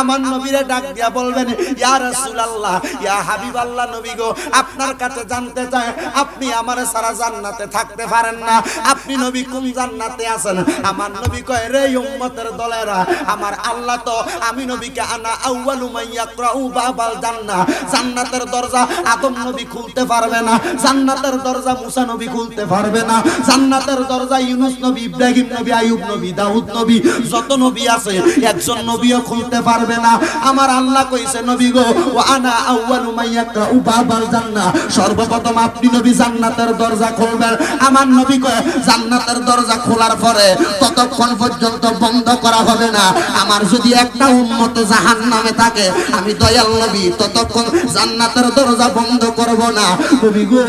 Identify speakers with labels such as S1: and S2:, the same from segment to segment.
S1: আমার নবীরে ডাক দিয়া বলবেন, ইয়া রাসূলুল্লাহ, ইয়া হাবিবাল্লাহ নবী গো, আপনার কাছে জানতে চাই, আপনি আমার সারা জান্নাতে থাকতে পারেন না। আপনি নবী কোন জান্নাতে আছেন? আমার নবী কয়, রে উম্মতের দলেরা, আমার আল্লাহ তো, আমি নবীকে আনা আউয়ালু মাইয়াকরাউ বাবাল জান্নাহ। জান্নাতের দরজা আদম নবী খুলতে পারবে না, জান্নাতের দরজা মুসা নবী খুলতে পারবে না, জান্নাতের দরজা ইউনুস নবী, ইব্রাহিম নবী, আইয়ুব নবী, দাউদ নবী, যত নবী আছে, একজন নবীও খুলতে পারবে না। আমার আল্লাহ কইছে, নবী গো, ও আনা আউয়ালু মাইয়াকরাউ বাবাল জান্নাহ সর্বপ্রথম আপনি নবী জান্নাতের দরজা খুলবেন। আমার নবী কয়, জান্নাতের দরজা খোলার পরে ততক্ষণ পর্যন্ত বন্ধ করা হবে না। আমার যদি একটা উম্মত জাহান্নামে থাকে, আমি দয়াল নবী, ততক্ষণ জান্নাতের দরজা বন্ধ করব না। নবী গো,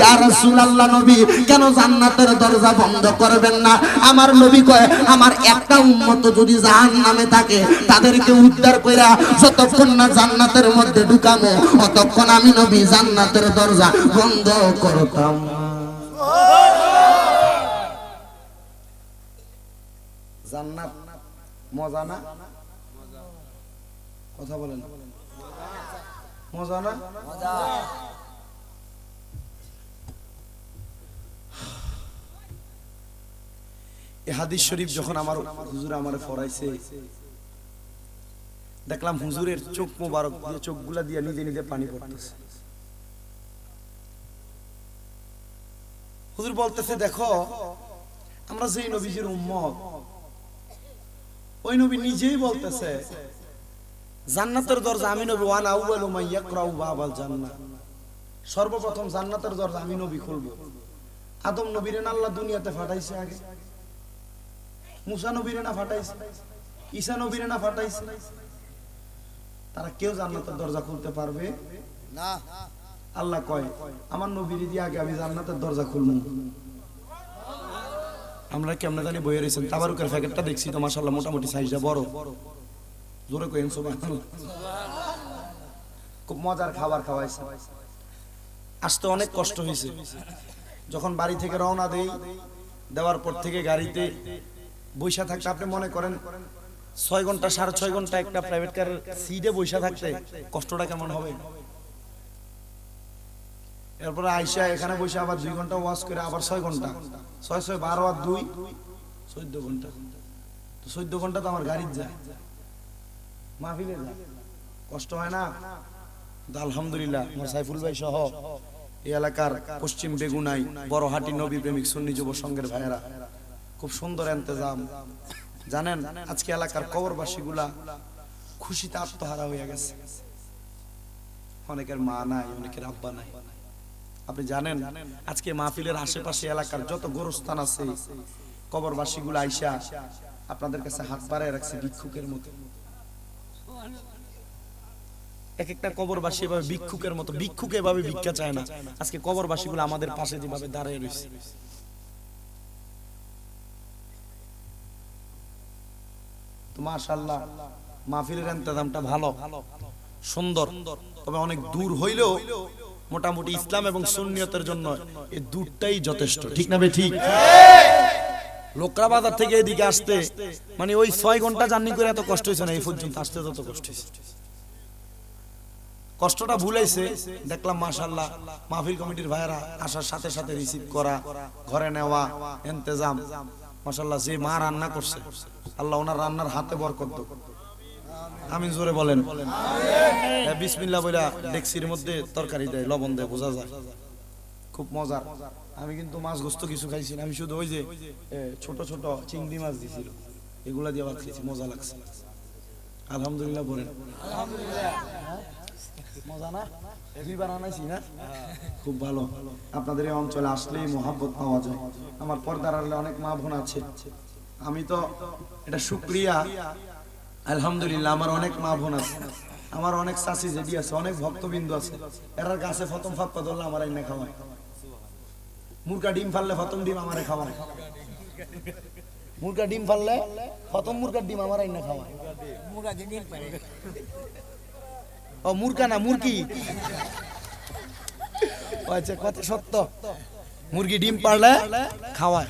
S1: ইয়া রাসূলুল্লাহ নবী, কেন জান্নাতের দরজা বন্ধ করবেন না? আমার নবী কয়, আমার একটা উম্মত যদি জাহান্নামে থাকে তাদেরকে উদ্ধার কইরা যতক্ষণ না জান্নাতের মধ্যে ঢুকামো ততক্ষণ আমি নবী জান্নাতের দরজা বন্ধ করতাম। হাদিস শরীফ যখন আমার হুজুর আমারে ফরাইছে দেখলাম হুজুরের চোখ মোবারক দিয়ে চোখগুলা দিয়ে নিজে নিজে পানি পড়তেছে। হুজুর বলতেছে, দেখো, আমরা যেই নবীজির উম্মত, ওই নবী নিজেই বলতেছে, জান্নাতের দরজা আমি নবী ওয়ান আউয়ালু মান ইয়াকরাউ বাবাল জান্নাত সর্বপ্রথম জান্নাতের দরজা আমি নবী খুলব। আদম নবীরে না আল্লাহ দুনিয়াতে ফাটাইছে আগে? মুসা নবীরে না ফাটাইছে? ঈসা নবীরে না ফাটাইছে? তারা কেউ জান্নাতের দরজা খুলতে পারবে?
S2: না।
S1: আল্লাহ কয়, আমার নবীর দিয়ে আগে আমি জান্নাতের দরজা খুলবো আমরা কেমনে জানি বইয়ে রয়েছেন? তাবারুকের প্যাকেটটা দেখছি তো মাসাল্লাহ মোটামুটি সাইজটা বড়। জোরে কইন সুবহানাল্লাহ খুব মজার খাবার খাওয়াইছে। আসতে অনেক কষ্ট হয়েছে যখন বাড়ি থেকে রওনা দেই, দেওয়ার পর থেকে গাড়িতে বৈশা থাকতে আপনি মনে করেন ছয় ঘণ্টা, সাড়ে ছয় ঘণ্টা একটা প্রাইভেট কারের সিটে বৈশা থাকতে কষ্টটা কেমন হবে? এরপরে আইসা এখানে বসে আবার দুই ঘণ্টা ওয়াশ করে আবার ছয় ঘণ্টা। ছয় ছয়, বারো আর দুই, চোদ্দ ঘণ্টা। চোদ্দ ঘণ্টা তো আমার গাড়ির যায়। মাহফিলে যায়। কষ্ট হয় না? আলহামদুলিল্লাহ, আমার সাইফুল ভাই সহ এই এলাকার পশ্চিম বেগুনাই, বড়হাটি নবী প্রেমিক সুন্নি যুব সংঘের ভাইয়েরা, খুব সুন্দর এন্তেজাম জানেন, আজকে এলাকার কবরবাসী গুলা খুশিতে আত্মহারা হয়ে গেছে। অনেকের মা নাই, অনেকের আব্বা নাই। আপনি জানেন, আজকে মাহফিলের আশেপাশে এলাকার যত গোরস্থান আছে কবরবাসী গুলো আইসা আপনাদের কাছে হাত পাড়ায় রাখছে ভিক্ষুকের মতো। এক একটা কবরবাসী এভাবে ভিক্ষুকের মতো, ভিক্ষুক এভাবে ভিক্ষা চায় না। আজকে কবরবাসী গুলো আমাদের পাশে যেভাবে দাঁড়িয়ে রয়েছে মাশাল্লাহ মাহফিলের ইন্তজামটা ভালো, সুন্দর। তবে অনেক দূর হইলেও মোটামুটি ইসলাম এবং সুন্নিয়তের জন্য এই দূরটাই যথেষ্ট। ঠিক না ঠিক? লোকরা বাজার থেকে এদিকে আসতে মানে ওই ছয় ঘণ্টা জার্নি করে এত কষ্ট হয়েছে না, এই পর্যন্ত আসতে কষ্ট হয়েছে কষ্টটা দেখলাম মাশাল্লাহ মাহফিল কমিটির ভাইয়েরা আসার সাথে সাথে রিসিভ করা, ঘরে নেওয়া, ইন্তেজাম। মাশাল্লাহ যে মা রান্না করছে আল্লাহ ওনার রান্নার হাতে বরকত। আমিন জোরে বলেন। হ্যাঁ, বিসমিল্লাহ বইলা ডেক্সির মধ্যে তরকারি দেয় লবণ দেয় বোঝা যায়। খুব মজার। আমি কিন্তু মাছ গোস্ত কিছু খাইছি না আমি শুধু ওই যে ছোট ছোট চিংড়ি মাছ দিছিল। এগুলা দিয়ে খেয়েছি মজা লাগছে। আলহামদুলিল্লাহ বলেন। মজা না? দুইবার আনাইছি না? খুব ভালো। আপনাদের এই অঞ্চলে আসলেই মহাব্বত পাওয়া যায়। আমার পর্দার আড়ালে অনেক মা বোন আছে। আমি তো এটা শুক্রিয়া। আলহামদুলিল্লাহ আমার অনেক মা বোন আছে। আমার অনেক চাষি জেডি আছে অনেক ভক্তবিন্দু আছে। এরার গাছে ফতম ফাপ্পা ধরলে আমার এনে খাওয়ায়। মুরগা ডিম ফাললে ফতম ডিম আমারে খাওয়ায়। মুরগা ডিম ফাললে ফতম মুরগার ডিম আমার এনে খাওয়ায়। ও মুরগা না মুরগি। আচ্ছা কথা সত্য। মুরগি ডিম পারলে খাওয়ায়।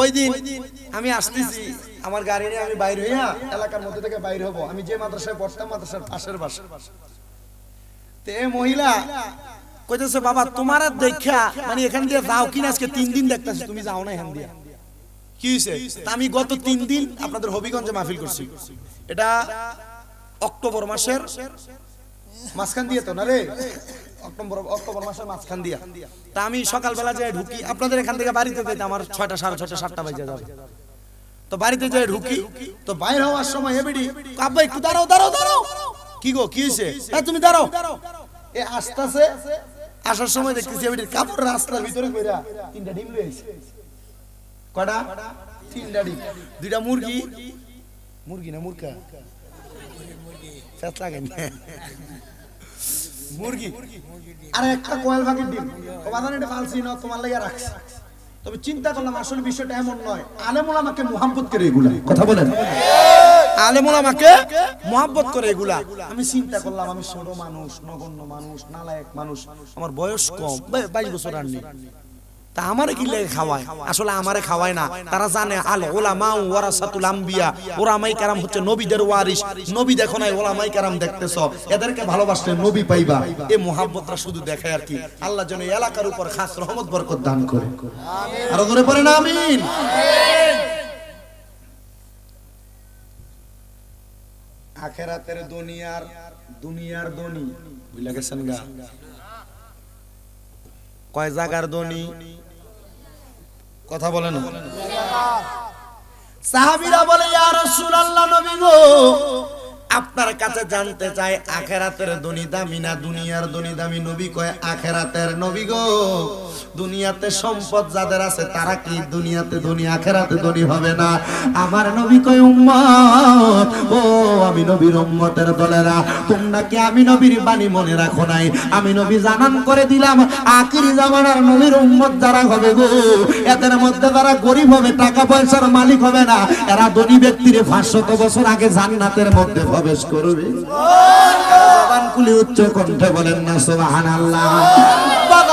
S1: ওই দিন আমি আসতেছি, আমার গাড়ি নিয়ে আমি বাইরে হইয়া এলাকার মধ্যে থেকে বাইরে হব। আমি যে মাদ্রাসায় পড়তাম, মাদ্রাসার পাশের বাসা। তে মহিলা কইতেছে, বাবা, তোমার আর দেখা মানে এখান দিয়ে যাও কিনা, আজকে তিন দিন দেখতেছি, তুমি যাও না এখান দিয়ে। কি হয়েছে আমি গত তিন দিন আপনাদের হবিগঞ্জে মাহফিল করছি। এটা অক্টোবর মাসের মাঝখান দিয়ে তো না রে? অক্টোবর অক্টোবর মাসের মাঝখান দিয়া। তা আমি সকালবেলা যাই ঢুকি, আপনাদের এখান থেকে বাড়িতে যাইতে আমার ছয়টা, সাড়ে ছয়টা, সাতটা বাজে যাবে। তো বাড়িতে যাই ঢুকি, তো বাইর হওয়ার সময় এবিডি আব্বা একটু দাঁড়াও দাঁড়াও দাঁড়াও। কি গো, কি হয়েছে? এই তুমি দাঁড়াও। এ আসতেছে, আসার সময় দেখতেছি এবিডি কাপড় রাস্তার ভিতরে কইরা তিনটা ডিম লইছে কয়টা? তিনটা ডিম। দুইটা মুরগি। মুরগি না মুরগা? ফেত লাগে না আর একটা কয়েল ভাগের ডিম। এটা না, তোমার তবে চিন্তা করলাম, আসলে বিষয়টা এমন নয়। আলেমুল আমাকে করে এগুলা। কথা বলেন। আলেমুল আমাকে মোহাম্মত করে এগুলা। আমি চিন্তা করলাম, আমি ছোট মানুষ, নগণ্য মানুষ, নালায়ক মানুষ। আমার বয়স কম বাইশ বছর আর নেই। তা আমারে কি লেগে খাওয়ায়? আসলে আমারে খাওয়ায় না। তারা জানে আল ওলামা ওয়ারাসাতুল আম্বিয়া। ওলামাই কারাম হচ্ছে নবীদের ওয়ারিস নবী দেখো নাই ওলামাই কারাম দেখতেছ। এদেরকে ভালোবাসলে নবী পাইবা। এই মোহাব্বতটা শুধু দেখায় আর কি। আল্লাহ যেন এলাকার উপর খাস রহমত বরকত দান করে। আরও ধরে পড়ে না আমিন। আখেরাতের দুনিয়ার দুনিয়ার দনি বুঝলা গেছেন গা? কয় জাগার দনি? কথা বলে না। সাহাবীরা বলে ইয়া রাসূলুল্লাহ নবী গো আপনার কাছে জানতে চাই, আখেরাতের দনি দামি না দুনিয়ার দনি দামি নবী কয়, আখেরাতের নবী গো, দুনিয়াতে সম্পদ যাদের আছে, তারা কি দুনিয়াতে ধনী, আখেরাতে ধনী হবে না? আমার নবী কয়, উম্মত, ও আমি নবীর উম্মতের দলেরা, তোমরা কি আমি নবীর বাণী মনে রাখো নাই? আমি নবী জানান করে দিলাম, আখিরি জামানার নবীর উম্মত যারা হবে গো, এদের মধ্যে যারা গরিব হবে, টাকা পয়সার মালিক হবে না, এরা ধনী ব্যক্তির পাঁচশত বছর আগে জান্নাতের মধ্যে প্রবেশ করবে। জবান খুলে উচ্চ কণ্ঠে বলেন না সুবহানাল্লাহ। বাগানো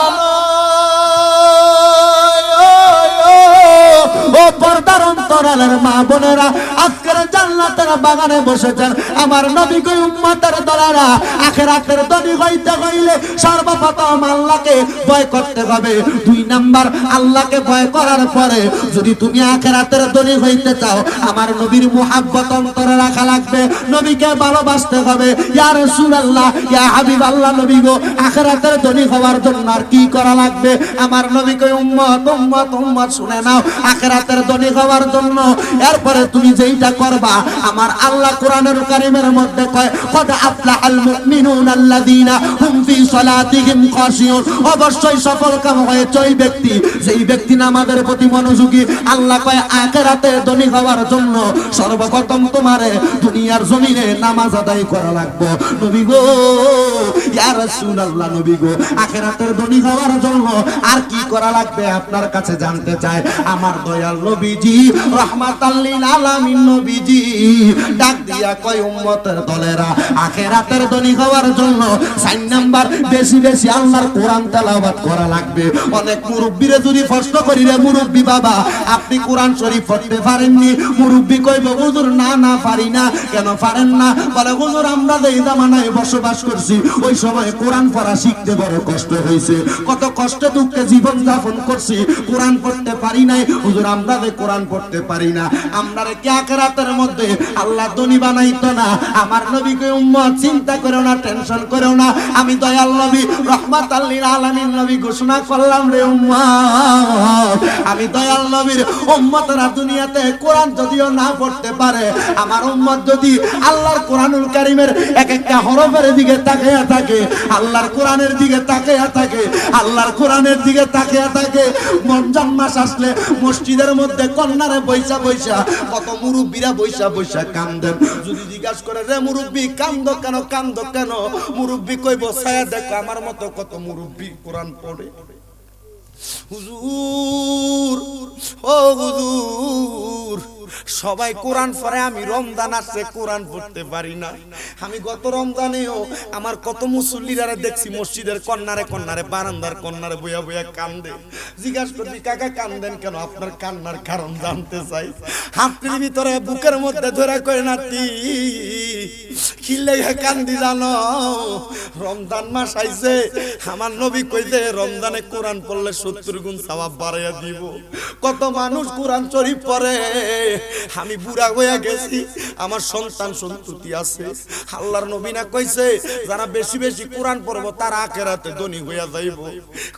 S1: পর্দার মা বোনেরা, আজকের জান্নাতের বাগানে বসেছেন আমার নবী কই উম্মতের দলেরা, আখেরাতের দনি হইতে হইলে সর্বপ্রথম আল্লাহকে ভয় করতে হবে। দুই নাম্বার, আল্লাহকে ভয় করার পরে যদি তুমি আখেরাতের দনি হইতে চাও, আমার নবীর মুহাব্বত অন্তরে রাখা লাগবে। নবীকে ভালোবাসতে হবে। ইয়া রাসূলুল্লাহ, ইয়া হাবিবাল্লাহ নবী গো আখের আখেরাতের দনি হওয়ার জন্য আর কি করা লাগবে? আমার নবী কই উম্মত উম্মত উম্মত, শুনে নাও। আখের আখেরাতের দনি হওয়ার জন্য এরপরে তুমি যেইটা করবা, আমার আল্লাহ মধ্যে কয়, কদ মুমিনুন আল্লাযীনা হুম ফি খাশিউন। অবশ্যই সফল কাম ব্যক্তি। যেই ব্যক্তি নামাজের প্রতি মনোযোগী, আল্লাহ কয় ধনী হওয়ার জন্য সর্বপ্রথম তোমারে দুনিয়ার জমিনে নামাজ আদায় করা লাগবে। নবী গো, ইয়া রাসূলুল্লাহ, নবী গো, আখেরাতের ধনী হওয়ার জন্য আর কি করা লাগবে আপনার কাছে জানতে চাই। আমার দয়াল নবীজি অনেক মুরব্বীরে যদি প্রশ্ন করি রে, মুরব্বী বাবা, আপনি কোরআন শরীফ পড়তে পারেননি? মুরব্বী কইব, হুজুর, না না, পারি না। কেন পারেন না? বলে, হুজুর, আমরা যে জামানায় বসবাস করছি, ওই সময় কোরআন পড়া শিখতে বড় কষ্ট হয়েছে কত কষ্ট দুঃখে জীবন যাপন করছি, কোরআন পড়তে পারি নাই। হুজুর, আমরা যে কোরআন পড়তে পারি না। আমরা রে কে মধ্যে আল্লাহ বানাইতো না? আমার নবীকে উম্মত, চিন্তা করো না, টেনশন করো না। আমি দয়াল নবী নবী ঘোষণা করলাম রে উম্মত। আমি দয়াল নবীর উম্মতরা দুনিয়াতে কোরআন যদিও না পড়তে পারে, আমার উম্মত যদি আল্লাহর কোরআনুল কারিমের এক একটা হরফের দিকে তাকিয়ে থাকে, আল্লাহর কোরআনের দিকে তাকিয়ে থাকে, আল্লাহর কোরআনের দিকে তাকিয়ে থাকে রমজান আসলে মসজিদের মধ্যে কন্যারে বৈশা বৈশা, কত মুরব্বীরা বৈশা বৈশা কান্দেন যদি জিজ্ঞাসা করে, রে মুরব্বী, কান্দ কেন কান্দ কেন? মুরব্বী কইব, ছায়া দেখো আমার মতো কত মুরব্বী কোরআন পড়ে। হুজুর, ও হুজুর সবাই কোরআন পড়ে, আমি রমজান আসছে, কোরআন পড়তে পারি না। আমি গত রমজানেও আমার কত মুসল্লিরা দেখছি মসজিদের কন্যারে কন্যারে, বারান্দার কন্যারে বইয়া বইয়া কান্দে। জিজ্ঞাসা করছি, কাকা কান্দেন কেন? আপনার কান্নার কারণ জানতে চাই। হাতের ভিতরে বুকের মধ্যে ধরে কয়, নাতি লেগে কান্দি জানো, রমজান মাস আইছে। আমার নবী কইছে রমজানে কোরআন পড়লে সত্তর গুণ সওয়াব বাড়াইয়া দিব। কত মানুষ কোরআন শরীফ পড়ে আমি বুড়া হইয়া গেছি, আমার সন্তান সন্ততি আছে। আল্লাহর নবী না কইছে, যারা বেশি বেশি কোরআন পড়ব, তারা আখেরাতে ধনী হইয়া যাইব।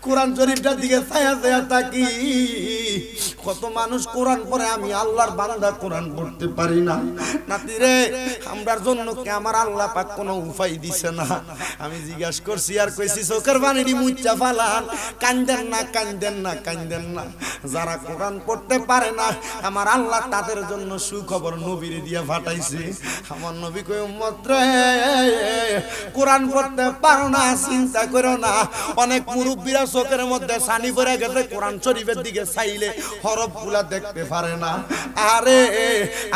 S1: কোরআন শরীফটার দিকে ছায়া ছায়া থাকি কত মানুষ কোরআন পড়ে, আমি আল্লাহর বান্দা কোরআন পড়তে পারি না। নাতি রে, আমরার জন্য কি আমার আল্লাহ পাক কোনো উপায় দিছে না? আমি জিজ্ঞাস করছি, আর কইছি, চোখের বাণীটি মুচ্চা ফালান। কান্দেন না কান্দেন না কান্দেন না। যারা কোরআন পড়তে পারে না, আমার আল্লাহ তাদের জন্য সুখবর নবীর দিয়ে ফাটাইছে। আমার নবী কই উম্মত রে, কোরআন পড়তে পারো না, চিন্তা করো না। অনেক মুরব্বীরা চোখের মধ্যে সানি পড়ে গেছে, কোরআন শরীফের দিকে চাইলে হরফগুলা দেখতে পারে না। আরে,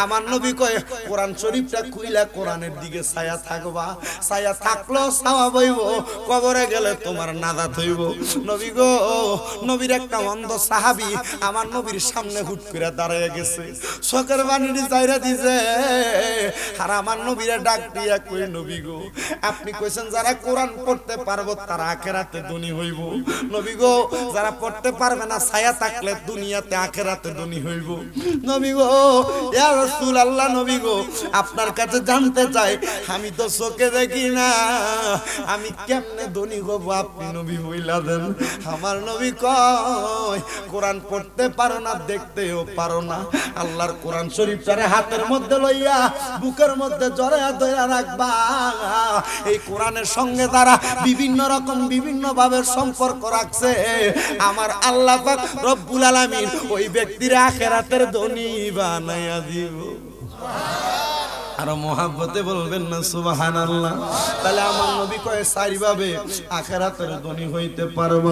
S1: আমার নবী কয়, কোরআন শরীফটা খুইলা কোরআনের দিকে ছায়া থাকবা। ছায়া থাকল ছাওয়া বইব, কবরে গেলে তোমার নাদা থইব নবী গো, নবীর একটা অন্ধ সাহাবি আমার নবীর সামনে হুট করে দাঁড়ায় গেছে। চোখের বাণীটি চাইরা দিছে, আর আমার নবীরা ডাক দিয়া কই নবী গো, আপনি কইছেন যারা কোরআন পড়তে পারব তারা আখেরাতে ধনী হইব। নবী গো, যারা পড়তে পারবে না, ছায়া থাকলে দুনিয়াতে আখেরাতে ধনী হইব। নবী গো, ইয়া রাসূলুল্লাহ নবী গো, আপনার কাছে জানতে চাই, আমি তো চোখে দেখি না। আমি কেমনে ধনী হব? আপনি নবী হইলা দেন। আমার নবী কয়, কোরআন পড়তে পারো না, দেখতেও পারো না। আল্লাহর কোরআন শরীফটারে হাতের মধ্যে লইয়া, বুকের মধ্যে জড়াইয়া ধরে রাখবা। এই কোরআনের সঙ্গে তারা বিভিন্ন রকম, বিভিন্ন ভাবে সম্পর্ক রাখছে। আমার আল্লাহ পাক রব্বুল আলামিন ওই ব্যক্তির আখেরাতের ধনী বানাইয়া দিব। আর মহাব্বতে বলবেন না সুবাহান আল্লাহ তাহলে আমার নবী কয়ে সারি ভাবে আখেরাতের ধনী হইতে পারব?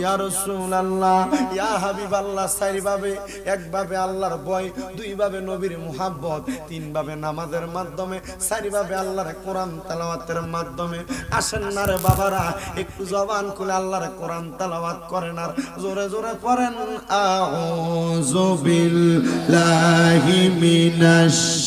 S1: ইয়া রাসূলুল্লাহ, ইয়া হাবিবাল্লাহ সারি ভাবে এক ভাবে আল্লাহর ভয় দুই ভাবে নবীর মুহাব্বত তিন ভাবে নামাজের মাধ্যমে সারি ভাবে আল্লাহর কোরআন তালাওয়াতের মাধ্যমে। আসেন না রে বাবারা, একটু জবান খুলে আল্লাহর কোরআন তালাওয়াত করেন আর জোরে জোরে পড়েন। আউযু বিল্লাহি মিনাশ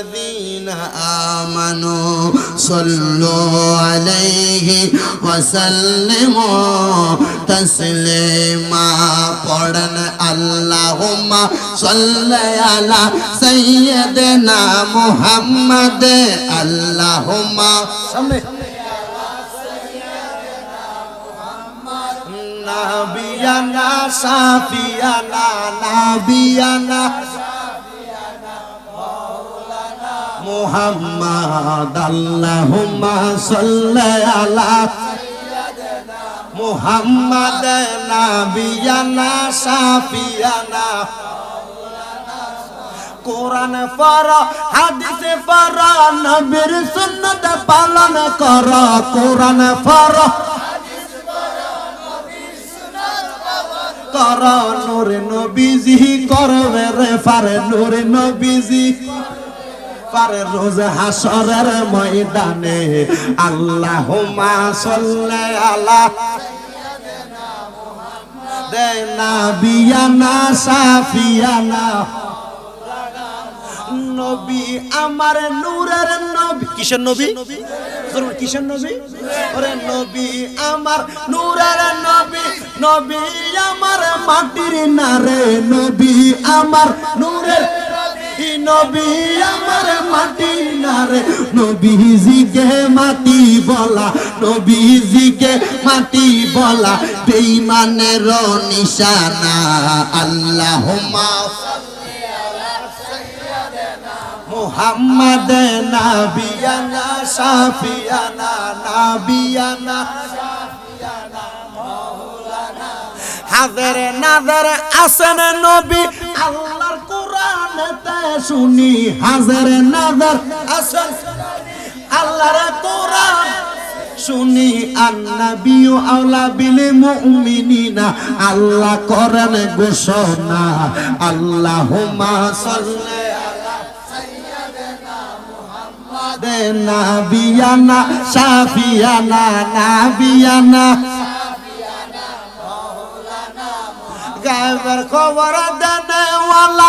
S1: الذين آمنوا صلوا عليه وسلموا تسليما قرن اللهم صل على سيدنا محمد اللهم نبينا شافينا نبينا মুহাম্মদ আল্লাহুম্মা সাল্লি আলা মুহাম্মদ নাবিয়ানা সাফিয়ানা। কোরআন পড়, হাদিসে পড়, নবীর সুন্নাত পালন কর। কোরআন পড়, কর, নূরে নবীজি করবে রে পারে নূরে নবীজি। পারে রোজ হাসরের ময়দানে, আল্লাহুম্মা সাল্লি আলা দে নাবিয়ানা সাফিয়ানা। নবী আমার নূরের নবী। কিসের নবী? নবী? ওরে নবী আমার নূরের নবী নবী আমার মাটির নারে, নবী আমার নূরের নবী, আমার মাটি নারে নবীজিকে মাটি বলা, নবীজিকে মাটি বলা নিশানা। আল্লাহুম্মা মুহাম্মদ নাবিয়ানা, শাফিয়ানা, নাবিয়ানা হাজার নাজার আসেন নবী আল্লাহর কোরআনেতে শুনি, হাজার নাজার আসেন আল্লাহর কোরআন শুনি আন্নাবিউ আওলা বিল মুমিনিনা, আল্লাহ করেন ঘোষণা, আল্লাহুম্মা সাল্লি নাবিয়ানা, শাফিয়ানা, নাবিয়ানা গায়বের খবর দেনেওয়ালা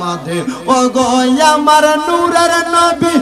S1: মাদে। ও গো আমার নূরের নবী